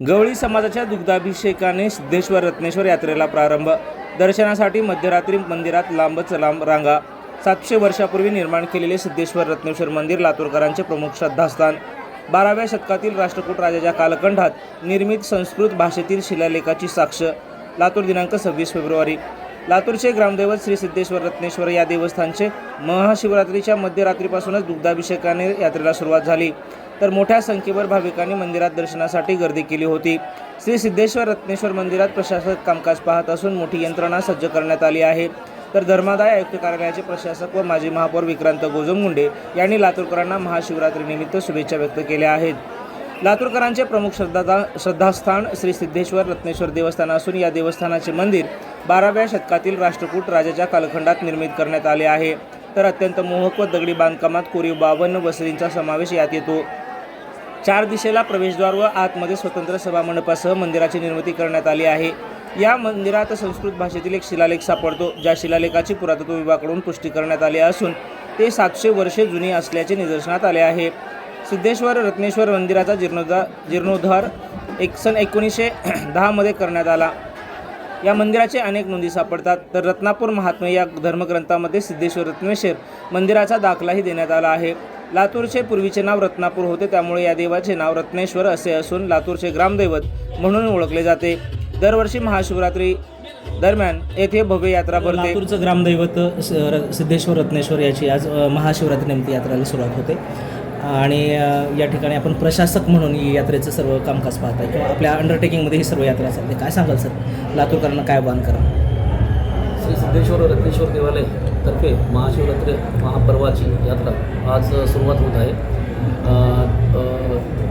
गवळी समाजाच्या दुग्धाभिषेकाने सिद्धेश्वर रत्नेश्वर यात्रेला प्रारंभ. दर्शनासाठी मध्यरात्री मंदिरात लांबच लांब रांगा. सातशे वर्षापूर्वी निर्माण केलेले सिद्धेश्वर रत्नेश्वर मंदिर लातूरकरांचे प्रमुख श्रद्धास्थान. बाराव्या शतकातील राष्ट्रकूट राजाच्या कालखंडात निर्मित संस्कृत भाषेतील शिलालेखाची साक्ष. लातूर दिनांक सव्वीस फेब्रुवारी. लातूरचे ग्रामदैवत श्री सिद्धेश्वर रत्नेश्वर या देवस्थानचे महाशिवरात्रीच्या मध्यरात्रीपासूनच दुग्धाभिषेकाने यात्रेला सुरुवात झाली. तर मोठ्या संख्येवर भाविकांनी मंदिरात दर्शनासाठी गर्दी केली होती. श्री सिद्धेश्वर रत्नेश्वर मंदिरात प्रशासक कामकाज पाहत असून मोठी यंत्रणा सज्ज करण्यात आली आहे. तर धर्मादाय आयुक्त कार्यालयाचे प्रशासक व माजी महापौर विक्रांत गोजमगुंडे यांनी लातूरकरांना महाशिवरात्रीनिमित्त शुभेच्छा व्यक्त केल्या आहेत. लातूरकरांचे प्रमुख श्रद्धा श्रद्धास्थान श्री सिद्धेश्वर रत्नेश्वर देवस्थान असून या देवस्थानाचे मंदिर बाराव्या शतकातील राष्ट्रकूट राजाच्या कालखंडात निर्मित करण्यात आले आहे. तर अत्यंत मोहक व दगडी बांधकामात कोरीव बावन्न वसरींचा समावेश यात येतो. चार दिशेला प्रवेशद्वार व आतमध्ये स्वतंत्र सभामंडपासह मंदिराची निर्मिती करण्यात आली आहे. या मंदिरात संस्कृत भाषेतील एक शिलालेख सापडतो ज्या शिलालेखाची पुरातत्व विभागाकडून पुष्टी करण्यात आली असून ते सातशे वर्षे जुनी असल्याचे निदर्शनात आले आहे. सिद्धेश्वर रत्नेश्वर मंदिराचा जीर्णोद्धार जीर्णोद्धार एक सन एकोणीसशे दहामध्ये करण्यात आला. या मंदिराचे अनेक नोंदी सापडतात. तर रत्नापूर महात्मे या धर्मग्रंथामध्ये सिद्धेश्वर रत्नेश्वर मंदिराचा दाखलाही देण्यात आला आहे. लातूरचे पूर्वीचे नाव रत्नापूर होते. त्यामुळे या देवाचे नाव रत्नेश्वर असे असून लातूरचे ग्रामदैवत म्हणून ओळखले जाते. दरवर्षी महाशिवरात्री दरम्यान येथे भव्य यात्रा भरते. लातूरचं ग्रामदैवत स- र- सिद्धेश्वर रत्नेश्वर याची आज महाशिवरात्री महाशिवरात्रीनिमित्त यात्रेला सुरुवात होते. आणि या ठिकाणी आपण प्रशासक म्हणून ही यात्रेचं सर्व कामकाज पाहत आहे किंवा आपल्या अंडरटेकिंगमध्ये ही सर्व यात्रा चालते काय सांगाल सर? लातूरकरांना काय आवाहन करा श्री सिद्धेश्वर रत्नेश्वर देवालय तर्फे महाशिवरात्री महापर्वाची यात्रा आज सुरुवात होत आहे.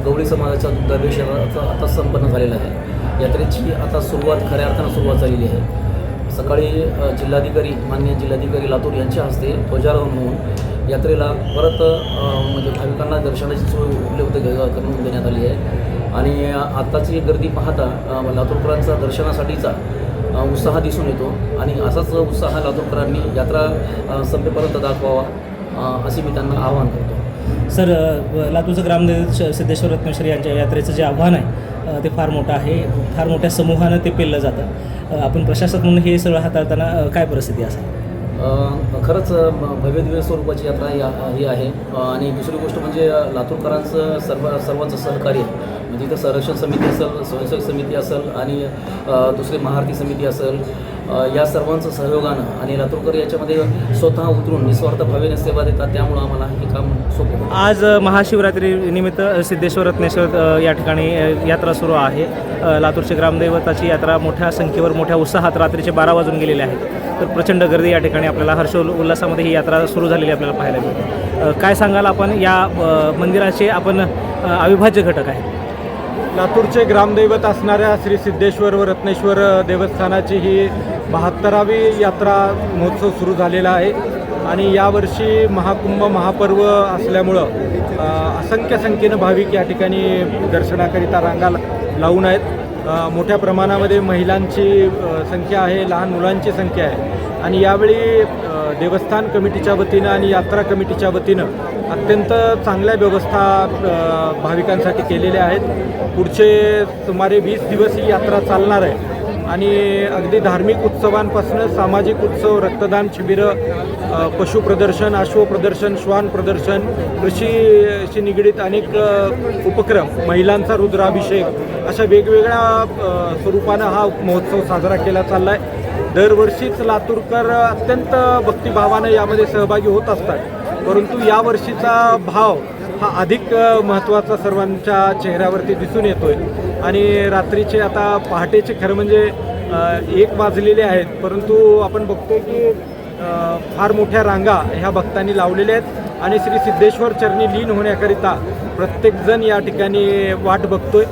गवळी समाजाच्या दुग्धाभिषेकाचा आता संपन्न झालेला आहे. यात्रेची आता सुरुवात खऱ्या अर्थानं सुरुवात झालेली आहे. सकाळी जिल्हाधिकारी मान्य जिल्हाधिकारी लातूर यांच्या हस्ते ध्वजारोहण होऊन यात्रेला परत म्हणजे भाविकांना दर्शनाची सोय उपलब्ध करून देण्यात आली आहे. आणि आत्ताची गर्दी पाहता लातूरकरांचा दर्शनासाठीचा उत्साह दिसून येतो. आणि असाच उत्साह लातूरकरांनी यात्रा अ, संपेपर्यंत दाखवावा असे मी त्यांना आवाहन करतो. सर लातूरचं ग्रामदैवत सिद्धेश्वर रत्नेश्वर यांच्या यात्रेचं जे आव्हान आहे ते फार मोठं आहे. फार मोठ्या समूहानं ते पेललं जातं. आपण प्रशासक म्हणून हे सगळं हाताळताना काय परिस्थिती असेल? खरंच भव्य दिव्य स्वरूपाची यात्रा या ही आहे. आणि दुसरी गोष्ट म्हणजे लातूरकरांचं सर्व सर्वांचं सहकार्य. म्हणजे इथं संरक्षण समिती असेल स्वयंसेवक समिती असेल आणि दुसरी महाआरती समिती असेल या सर्वांचं सहयोगानं आणि लातूरकर याच्यामध्ये स्वतः उतरून निस्वार्थ भावेने सेवा देतात त्यामुळं आम्हाला हे काम सोपं आज महाशिवरात्रीनिमित्त महाशिवरात्री निमित्त सिद्धेश्वर रत्नेश्वर या ठिकाणी यात्रा सुरू आहे. लातूरची ग्रामदैवताची यात्रा मोठ्या संख्येवर मोठ्या उत्साहात रात्रीचे बारा वाजून गेलेले आहेत. तर प्रचंड गर्दी या ठिकाणी आपल्याला हर्ष उल्हासामध्ये ही यात्रा सुरू झालेली आपल्याला पाहायला मिळते. काय सांगाल आपण? या मंदिराचे आपण अविभाज्य घटक आहे लातूरचे ग्रामदैवत असणाऱ्या श्री सिद्धेश्वर व रत्नेश्वर देवस्थानाची ही बहात्तरावी यात्रा महोत्सव सुरू झालेला आहे. आणि यावर्षी महाकुंभ महापर्व असल्यामुळं असंख्य संख्येनं भाविक या ठिकाणी दर्शनाकरिता रांगा लावून आहेत. मोठ्या प्रमाणामध्ये महिलांची संख्या आहे लहान मुलांची संख्या आहे. आणि यावेळी देवस्थान कमिटीच्या वतीनं आणि यात्रा कमिटीच्या वतीनं अत्यंत चांगल्या व्यवस्था भाविकांसाठी केलेल्या आहेत. पुढचे सुमारे वीस दिवस ही यात्रा चालणार आहे. आणि अगदी धार्मिक उत्सवांपासून सामाजिक उत्सव रक्तदान शिबिरं पशुप्रदर्शन पशु प्रदर्शन अश्व प्रदर्शन श्वान प्रदर्शन कृषीशी निगडीत अनेक उपक्रम महिलांचा रुद्राभिषेक अशा वेगवेगळ्या स्वरूपानं हा महोत्सव साजरा केला चालला आहे दरवर्षीच लातूरकर अत्यंत भक्तिभावानं यामध्ये सहभागी होत असतात. परंतु यावर्षीचा भाव हा अधिक महत्त्वाचा सर्वांच्या चेहऱ्यावरती दिसून येतोय. आणि रात्रीचे आता पहाटेचे खरं म्हणजे एक वाजलेले आहेत. परंतु आपण बघतोय की फार मोठ्या रांगा ह्या भक्तांनी लावलेल्या आहेत. आणि श्री सिद्धेश्वर चरणी लीन होण्याकरिता प्रत्येकजण या ठिकाणी वाट बघतोय.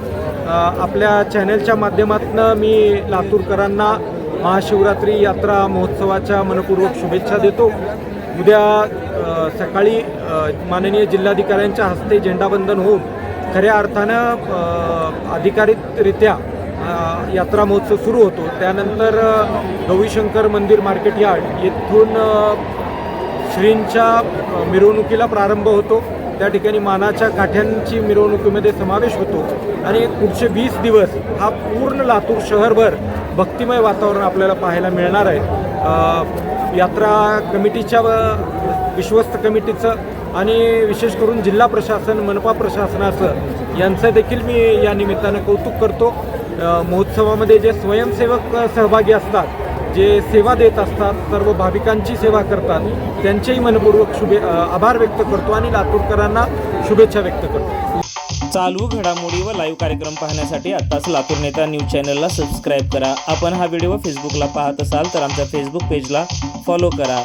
आपल्या चॅनलच्या माध्यमातून मी लातूरकरांना महाशिवरात्री यात्रा महोत्सवाच्या मनपूर्वक शुभेच्छा देतो. उद्या सकाळी माननीय जिल्हाधिकाऱ्यांच्या हस्ते झेंडाबंदन होऊन खऱ्या अर्थानं अधिकारितरित्या यात्रा महोत्सव सुरू होतो. त्यानंतर गौरीशंकर मंदिर मार्केट यार्ड येथून श्रींच्या मिरवणुकीला प्रारंभ होतो. त्या ठिकाणी मानाच्या काठ्यांची मिरवणुकीमध्ये समावेश होतो. आणि पुढचे वीस दिवस हा पूर्ण लातूर शहरभर भक्तिमय वातावरण आपल्याला पाहायला मिळणार आहे. यात्रा कमिटीच्या व विश्वस्त कमिटीचं आणि विशेष करून जिल्हा प्रशासन मनपा प्रशासनाचं यांचं देखील मी या निमित्तानं कौतुक करतो. महोत्सवामध्ये जे स्वयंसेवक सहभागी असतात जे सेवा देत असतात सर्व भाविकांची सेवा करतात त्यांचेही मनपूर्वक शुभे आभार व्यक्त करतो आणि लातूरकरांना शुभेच्छा व्यक्त करतो. चालू घडामोडी व लाईव्ह कार्यक्रम पाहण्यासाठी आत्ताच लातूर नेता न्यूज चॅनलला सबस्क्राईब करा. आपण हा व्हिडिओ फेसबुकला पाहत असाल तर आमच्या फेसबुक पेजला फॉलो करा.